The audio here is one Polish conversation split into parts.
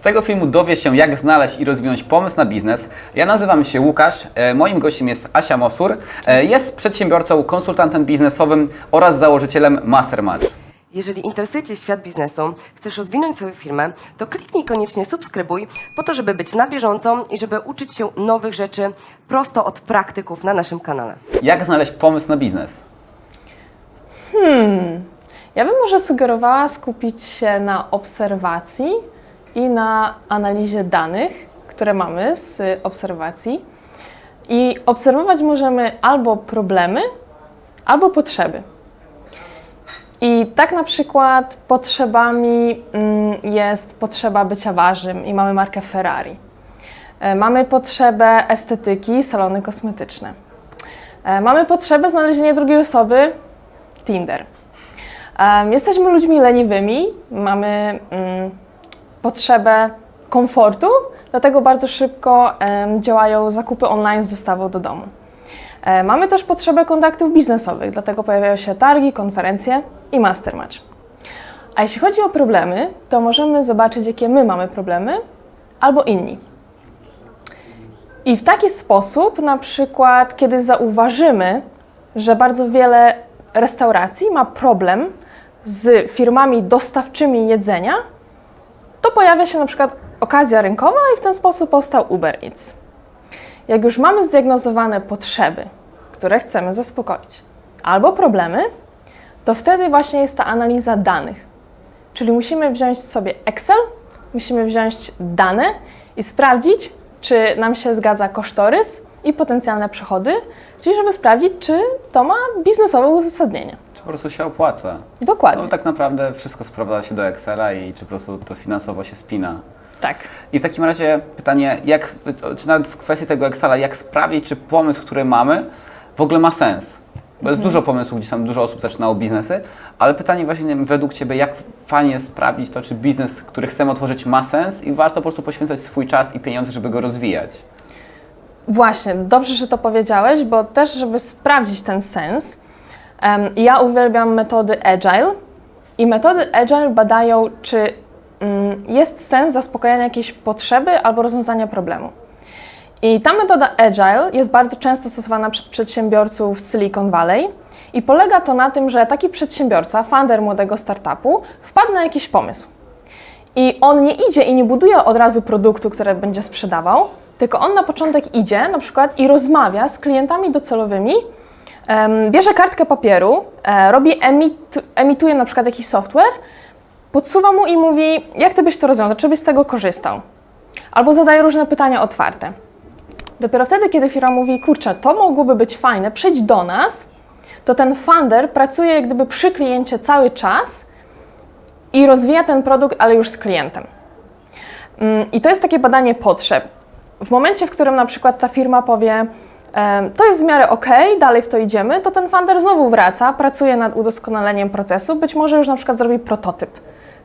Z tego filmu dowie się, jak znaleźć i rozwinąć pomysł na biznes. Ja nazywam się Łukasz, e, moim gościem jest Asia Mosur. E, Jest przedsiębiorcą, konsultantem biznesowym oraz założycielem Mastermatch. Jeżeli interesuje Cię świat biznesu, chcesz rozwinąć swoją firmę, to kliknij koniecznie subskrybuj po to, żeby być na bieżąco i żeby uczyć się nowych rzeczy prosto od praktyków na naszym kanale. Jak znaleźć pomysł na biznes? Ja bym może sugerowała skupić się na obserwacji i na analizie danych, które mamy z obserwacji. I obserwować możemy albo problemy, albo potrzeby. I tak na przykład potrzebami mm, jest potrzeba bycia ważnym i mamy markę Ferrari. E, Mamy potrzebę estetyki, salony kosmetyczne. E, Mamy potrzebę znalezienia drugiej osoby, Tinder. Em, Jesteśmy ludźmi leniwymi, mamy mm, potrzebę komfortu, dlatego bardzo szybko działają zakupy online z dostawą do domu. E, Mamy też potrzebę kontaktów biznesowych, dlatego pojawiają się targi, konferencje i mastermatch. A jeśli chodzi o problemy, to możemy zobaczyć, jakie my mamy problemy, albo inni. I w taki sposób, na przykład, kiedy zauważymy, że bardzo wiele restauracji ma problem z firmami dostawczymi jedzenia, to pojawia się na przykład okazja rynkowa i w ten sposób powstał Uber Eats. Jak już mamy zdiagnozowane potrzeby, które chcemy zaspokoić, albo problemy, to wtedy właśnie jest ta analiza danych. Czyli musimy wziąć sobie Excel, musimy wziąć dane i sprawdzić, czy nam się zgadza kosztorys i potencjalne przychody, czyli żeby sprawdzić, czy to ma biznesowe uzasadnienie. Po prostu się opłaca? Dokładnie. No tak naprawdę wszystko sprowadza się do Excela i czy po prostu to finansowo się spina. Tak. I w takim razie pytanie, jak, czy nawet w kwestii tego Excela, jak sprawić, czy pomysł, który mamy, w ogóle ma sens? Bo jest dużo pomysłów, gdzie tam dużo osób zaczynało biznesy, ale pytanie właśnie nie wiem, według Ciebie, jak fajnie sprawdzić to, czy biznes, który chcemy otworzyć ma sens i warto po prostu poświęcać swój czas i pieniądze, żeby go rozwijać. Właśnie, dobrze, że to powiedziałeś, bo też, żeby sprawdzić ten sens, ja uwielbiam metody Agile i metody Agile badają, czy mm, jest sens zaspokojenia jakiejś potrzeby albo rozwiązania problemu. I ta metoda Agile jest bardzo często stosowana przez przedsiębiorców z Silicon Valley i polega to na tym, że taki przedsiębiorca, founder młodego startupu, wpadł na jakiś pomysł. I on nie idzie i nie buduje od razu produktu, który będzie sprzedawał, tylko on na początek idzie na przykład i rozmawia z klientami docelowymi, bierze kartkę papieru, e, robi emit, emituje na przykład jakiś software, podsuwa mu i mówi, jak ty byś to rozwiązał, czy byś z tego korzystał. Albo zadaje różne pytania otwarte. Dopiero wtedy, kiedy firma mówi, kurczę, to mogłoby być fajne, przyjdź do nas, to ten funder pracuje jak gdyby przy kliencie cały czas i rozwija ten produkt, ale już z klientem. Mm, I to jest takie badanie potrzeb. W momencie, w którym na przykład ta firma powie, to jest w miarę ok, dalej w to idziemy, to ten funder znowu wraca, pracuje nad udoskonaleniem procesu, być może już na przykład zrobi prototyp,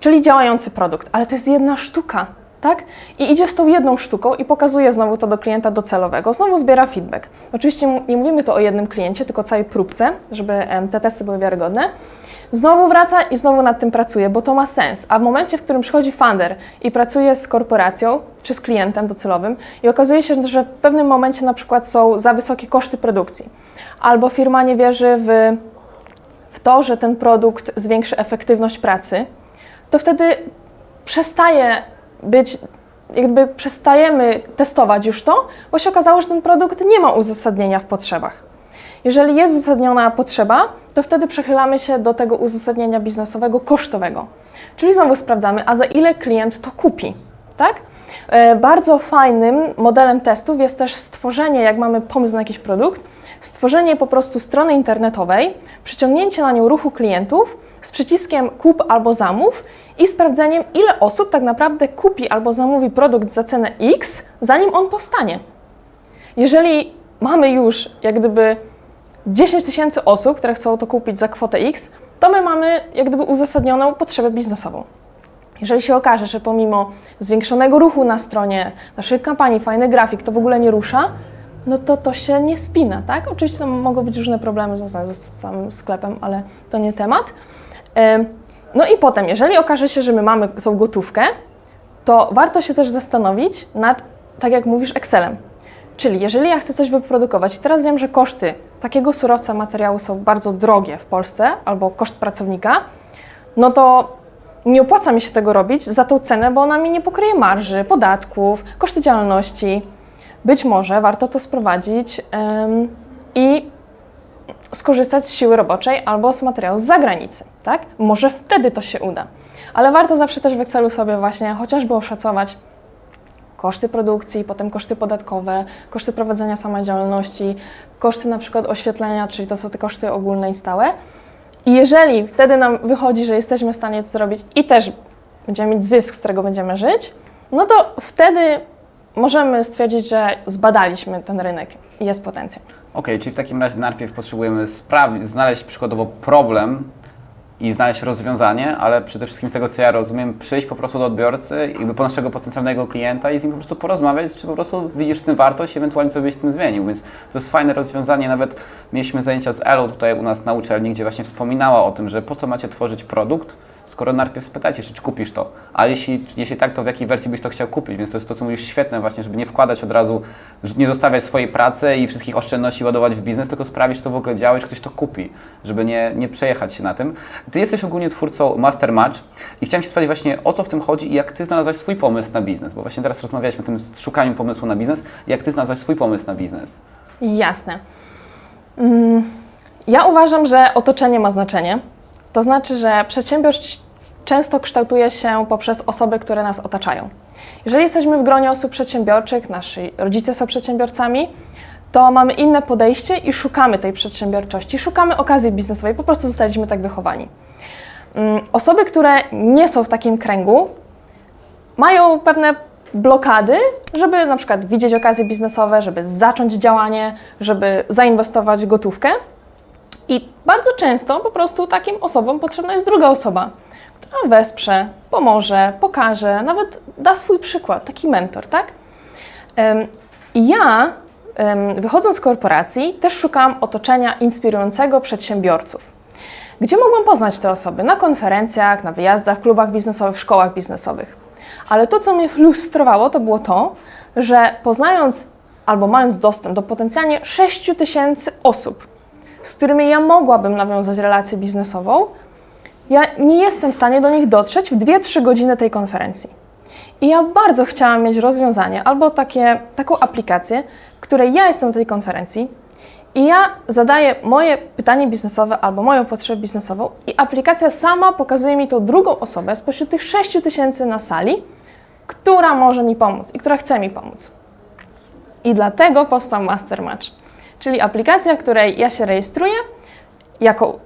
czyli działający produkt, ale to jest jedna sztuka, tak? I idzie z tą jedną sztuką i pokazuje znowu to do klienta docelowego, znowu zbiera feedback. Oczywiście nie mówimy tu o jednym kliencie, tylko całej próbce, żeby te testy były wiarygodne. Znowu wraca i znowu nad tym pracuje, bo to ma sens. A w momencie, w którym przychodzi funder i pracuje z korporacją czy z klientem docelowym i okazuje się, że w pewnym momencie na przykład są za wysokie koszty produkcji, albo firma nie wierzy w, w to, że ten produkt zwiększy efektywność pracy, to wtedy przestaje być, jakby przestajemy testować już to, bo się okazało, że ten produkt nie ma uzasadnienia w potrzebach. Jeżeli jest uzasadniona potrzeba, to wtedy przechylamy się do tego uzasadnienia biznesowego kosztowego. Czyli znowu sprawdzamy, a za ile klient to kupi, tak? E, Bardzo fajnym modelem testów jest też stworzenie, jak mamy pomysł na jakiś produkt, stworzenie po prostu strony internetowej, przyciągnięcie na nią ruchu klientów z przyciskiem kup albo zamów i sprawdzeniem, ile osób tak naprawdę kupi albo zamówi produkt za cenę X, zanim on powstanie. Jeżeli mamy już jak gdyby 10 tysięcy osób, które chcą to kupić za kwotę X, to my mamy jak gdyby uzasadnioną potrzebę biznesową. Jeżeli się okaże, że pomimo zwiększonego ruchu na stronie naszych kampanii, fajny grafik, to w ogóle nie rusza, no to to się nie spina, tak? Oczywiście tam mogą być różne problemy związane z samym sklepem, ale to nie temat. No i potem, jeżeli okaże się, że my mamy tą gotówkę, to warto się też zastanowić nad, tak jak mówisz, Excelem. Czyli jeżeli ja chcę coś wyprodukować i teraz wiem, że koszty takiego surowca materiału są bardzo drogie w Polsce, albo koszt pracownika, no to nie opłaca mi się tego robić za tą cenę, bo ona mi nie pokryje marży, podatków, koszty działalności. Być może warto to sprowadzić em, i skorzystać z siły roboczej albo z materiału z zagranicy, tak? Może wtedy to się uda. Ale warto zawsze też w Excelu sobie właśnie chociażby oszacować koszty produkcji, potem koszty podatkowe, koszty prowadzenia samej działalności, koszty na przykład oświetlenia, czyli to są te koszty ogólne i stałe. I jeżeli wtedy nam wychodzi, że jesteśmy w stanie to zrobić i też będziemy mieć zysk, z którego będziemy żyć, no to wtedy możemy stwierdzić, że zbadaliśmy ten rynek i jest potencjał. Okej, czyli w takim razie najpierw potrzebujemy znaleźć przykładowo problem i znaleźć rozwiązanie, ale przede wszystkim z tego co ja rozumiem, przyjść po prostu do odbiorcy, jakby po naszego potencjalnego klienta i z nim po prostu porozmawiać, czy po prostu widzisz w tym wartość ewentualnie co byś z tym zmienił. Więc to jest fajne rozwiązanie. Nawet mieliśmy zajęcia z Elą tutaj u nas na uczelni, gdzie właśnie wspominała o tym, że po co macie tworzyć produkt, skoro najpierw spytajcie się, czy kupisz to. A jeśli, jeśli tak, to w jakiej wersji byś to chciał kupić? Więc to jest to, co mówisz, świetne właśnie, żeby nie wkładać od razu, nie zostawiać swojej pracy i wszystkich oszczędności ładować w biznes, tylko sprawić, że to w ogóle działa i że ktoś to kupi, żeby nie, nie przejechać się na tym. Ty jesteś ogólnie twórcą Master Match i chciałem Cię spytać właśnie, o co w tym chodzi i jak Ty znalazłaś swój pomysł na biznes, bo właśnie teraz rozmawialiśmy o tym szukaniu pomysłu na biznes, jak Ty znalazłaś swój pomysł na biznes. Jasne. Mm, Ja uważam, że otoczenie ma znaczenie. To znaczy, że przedsiębiorczość często kształtuje się poprzez osoby, które nas otaczają. Jeżeli jesteśmy w gronie osób przedsiębiorczych, nasi rodzice są przedsiębiorcami, to mamy inne podejście i szukamy tej przedsiębiorczości, szukamy okazji biznesowej, po prostu zostaliśmy tak wychowani. Mm, Osoby, które nie są w takim kręgu, mają pewne blokady, żeby na przykład widzieć okazje biznesowe, żeby zacząć działanie, żeby zainwestować gotówkę. I bardzo często po prostu takim osobom potrzebna jest druga osoba, która wesprze, pomoże, pokaże, nawet da swój przykład, taki mentor, tak? Ja, wychodząc z korporacji, też szukałam otoczenia inspirującego przedsiębiorców. Gdzie mogłam poznać te osoby? Na konferencjach, na wyjazdach, klubach biznesowych, szkołach biznesowych. Ale to, co mnie frustrowało, to było to, że poznając albo mając dostęp do potencjalnie 6 tysięcy osób, z którymi ja mogłabym nawiązać relację biznesową, ja nie jestem w stanie do nich dotrzeć w 2-3 godziny tej konferencji. I ja bardzo chciałam mieć rozwiązanie albo takie, taką aplikację, której ja jestem na tej konferencji i ja zadaję moje pytanie biznesowe albo moją potrzebę biznesową i aplikacja sama pokazuje mi tą drugą osobę spośród tych 6 tysięcy na sali, która może mi pomóc i która chce mi pomóc. I dlatego powstał Master Match, czyli aplikacja, w której ja się rejestruję jako,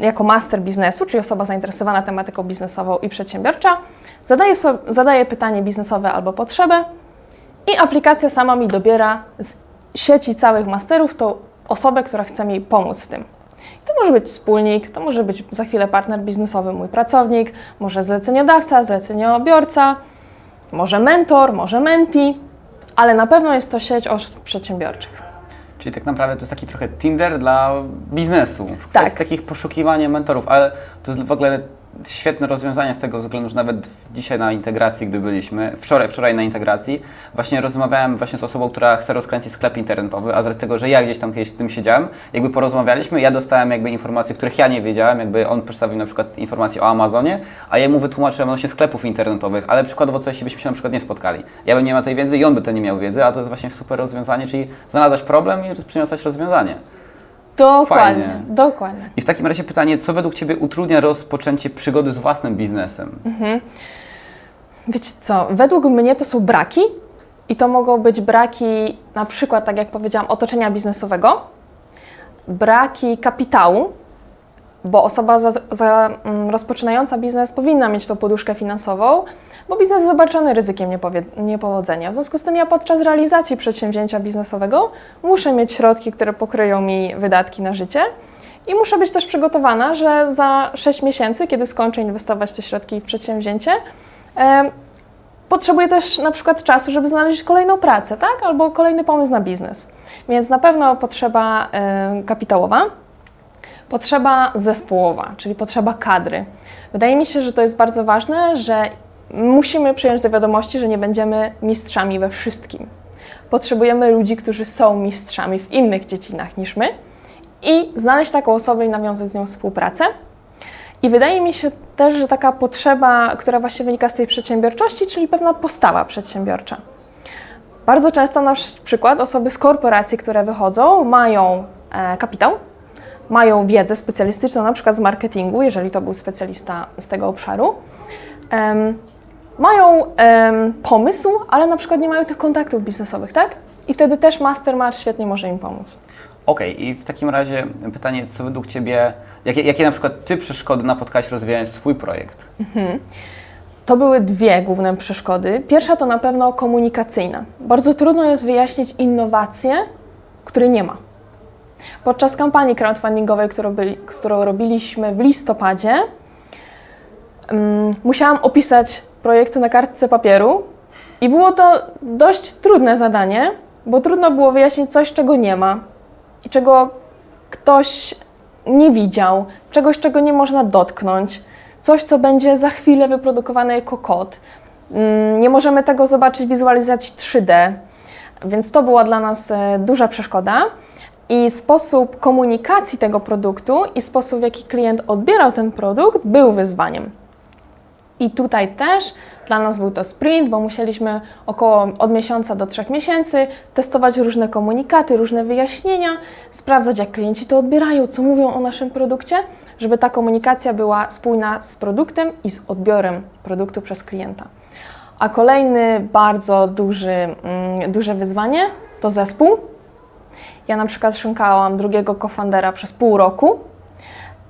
jako master biznesu, czyli osoba zainteresowana tematyką biznesową i przedsiębiorcza, zadaję, so, zadaję pytanie biznesowe albo potrzebę i aplikacja sama mi dobiera z sieci całych masterów tą osobę, która chce mi pomóc w tym. I to może być wspólnik, to może być za chwilę partner biznesowy, mój pracownik, może zleceniodawca, zleceniobiorca, może mentor, może menti, ale na pewno jest to sieć osób przedsiębiorczych. Czyli tak naprawdę to jest taki trochę Tinder dla biznesu, w kwestii Tak. takich poszukiwania mentorów, ale to jest w ogóle świetne rozwiązanie z tego względu, że nawet dzisiaj na integracji, gdy byliśmy, wczoraj, wczoraj na integracji, właśnie rozmawiałem właśnie z osobą, która chce rozkręcić sklep internetowy, a z tego, że ja gdzieś tam kiedyś tym siedziałem, jakby porozmawialiśmy, ja dostałem jakby informacje, których ja nie wiedziałem, jakby on przedstawił na przykład informacje o Amazonie, a ja mu wytłumaczyłem odnośnie sklepów internetowych, ale przykładowo coś byśmy się na przykład nie spotkali. Ja bym nie miał tej wiedzy i on by to nie miał wiedzy, a to jest właśnie super rozwiązanie, czyli znalazłeś problem i przyniosłeś rozwiązanie. Dokładnie, Fajnie. dokładnie. I w takim razie pytanie, co według Ciebie utrudnia rozpoczęcie przygody z własnym biznesem? Wiecie co, według mnie to są braki i to mogą być braki na przykład, tak jak powiedziałam, otoczenia biznesowego, braki kapitału, bo osoba za, za, mm, rozpoczynająca biznes powinna mieć tą poduszkę finansową, bo biznes jest obarczony ryzykiem niepowie, niepowodzenia. W związku z tym ja podczas realizacji przedsięwzięcia biznesowego muszę mieć środki, które pokryją mi wydatki na życie i muszę być też przygotowana, że za 6 miesięcy, kiedy skończę inwestować te środki w przedsięwzięcie, em, potrzebuję też na przykład czasu, żeby znaleźć kolejną pracę, tak? Albo kolejny pomysł na biznes. Więc na pewno potrzeba kapitałowa, potrzeba zespołowa, czyli potrzeba kadry. Wydaje mi się, że to jest bardzo ważne, że musimy przyjąć do wiadomości, że nie będziemy mistrzami we wszystkim. Potrzebujemy ludzi, którzy są mistrzami w innych dziedzinach niż my i znaleźć taką osobę i nawiązać z nią współpracę. I wydaje mi się też, że taka potrzeba, która właśnie wynika z tej przedsiębiorczości, czyli pewna postawa przedsiębiorcza. Bardzo często na przykład osoby z korporacji, które wychodzą, mają e, kapitał, mają wiedzę specjalistyczną, na przykład z marketingu, jeżeli to był specjalista z tego obszaru. Mają pomysł, ale na przykład nie mają tych kontaktów biznesowych, tak? I wtedy też Mastermatch świetnie może im pomóc. Okej, i w takim razie pytanie, co według Ciebie, jakie, jakie na przykład Ty przeszkody napotkałaś rozwijając swój projekt? To były dwie główne przeszkody. Pierwsza to na pewno komunikacyjna. Bardzo trudno jest wyjaśnić innowacje, której nie ma. Podczas kampanii crowdfundingowej, którą, byli, którą robiliśmy w listopadzie, mm, musiałam opisać projekty na kartce papieru i było to dość trudne zadanie, bo trudno było wyjaśnić coś, czego nie ma i czego ktoś nie widział, czegoś, czego nie można dotknąć, coś, co będzie za chwilę wyprodukowane jako kod. Mm, Nie możemy tego zobaczyć w wizualizacji 3D, więc to była dla nas e, duża przeszkoda. I sposób komunikacji tego produktu i sposób, w jaki klient odbierał ten produkt, był wyzwaniem. I tutaj też dla nas był to sprint, bo musieliśmy około od miesiąca do trzech miesięcy testować różne komunikaty, różne wyjaśnienia, sprawdzać, jak klienci to odbierają, co mówią o naszym produkcie, żeby ta komunikacja była spójna z produktem i z odbiorem produktu przez klienta. A kolejny bardzo duży, mm, duże wyzwanie to zespół. Ja na przykład szukałam drugiego kofandera przez pół roku.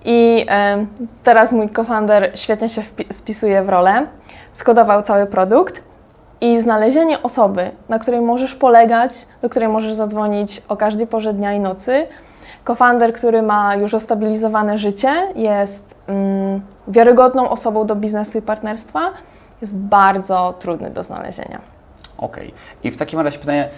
I teraz mój kofander świetnie się spisuje w rolę, skodował cały produkt i znalezienie osoby, na której możesz polegać, do której możesz zadzwonić o każdej porze dnia i nocy. Kofander, który ma już ustabilizowane życie, jest mm, wiarygodną osobą do biznesu i partnerstwa, jest bardzo trudny do znalezienia. Okej. I w takim razie pytanie,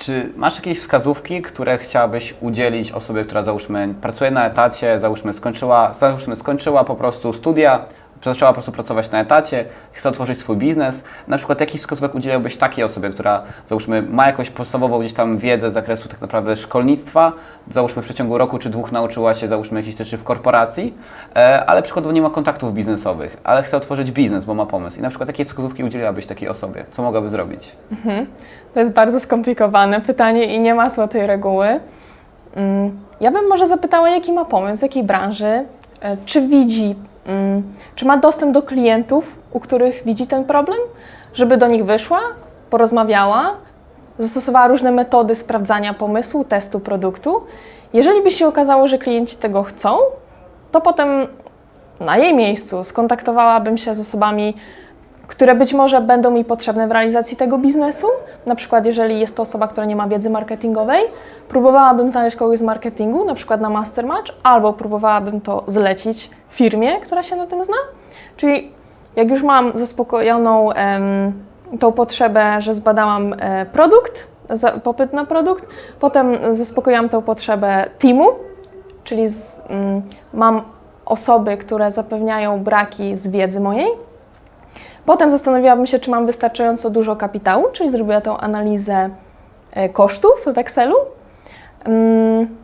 czy masz jakieś wskazówki, które chciałabyś udzielić osobie, która załóżmy pracuje na etacie, załóżmy skończyła, załóżmy skończyła po prostu studia, zaczęła po prostu pracować na etacie, chce otworzyć swój biznes. Na przykład jakich wskazówek udzieliłbyś takiej osobie, która załóżmy ma jakąś podstawową gdzieś tam wiedzę z zakresu tak naprawdę szkolnictwa, załóżmy w przeciągu roku czy dwóch nauczyła się załóżmy jakichś rzeczy w korporacji, e, ale przykładowo nie ma kontaktów biznesowych, ale chce otworzyć biznes, bo ma pomysł. I na przykład jakie wskazówki udzieliłabyś takiej osobie? Co mogłaby zrobić? To jest bardzo skomplikowane pytanie i nie ma złotej reguły. Mm, Ja bym może zapytała, jaki ma pomysł, z jakiej branży, e, czy widzi, czy ma dostęp do klientów, u których widzi ten problem, żeby do nich wyszła, porozmawiała, zastosowała różne metody sprawdzania pomysłu, testu produktu. Jeżeli by się okazało, że klienci tego chcą, to potem na jej miejscu skontaktowałabym się z osobami, które być może będą mi potrzebne w realizacji tego biznesu. Na przykład, jeżeli jest to osoba, która nie ma wiedzy marketingowej, próbowałabym znaleźć kogoś z marketingu, na przykład na Mastermatch, albo próbowałabym to zlecić firmie, która się na tym zna. Czyli jak już mam zaspokojoną em, tą potrzebę, że zbadałam e, produkt, za, popyt na produkt, potem zaspokoiłam tą potrzebę teamu, czyli z, mm, mam osoby, które zapewniają braki z wiedzy mojej, Potem zastanowiłabym się, czy mam wystarczająco dużo kapitału, czyli zrobiła tą analizę e, kosztów w Excelu. Mm,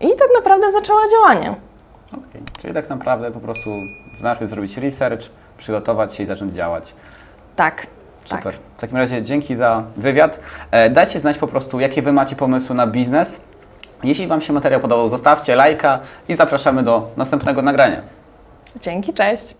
I tak naprawdę zaczęła działanie. Okej, Czyli tak naprawdę po prostu najpierw zrobić research, przygotować się i zacząć działać. Tak. Super. Tak. W takim razie dzięki za wywiad. E, dajcie znać po prostu, jakie Wy macie pomysły na biznes. Jeśli Wam się materiał podobał, zostawcie lajka i zapraszamy do następnego nagrania. Dzięki, cześć.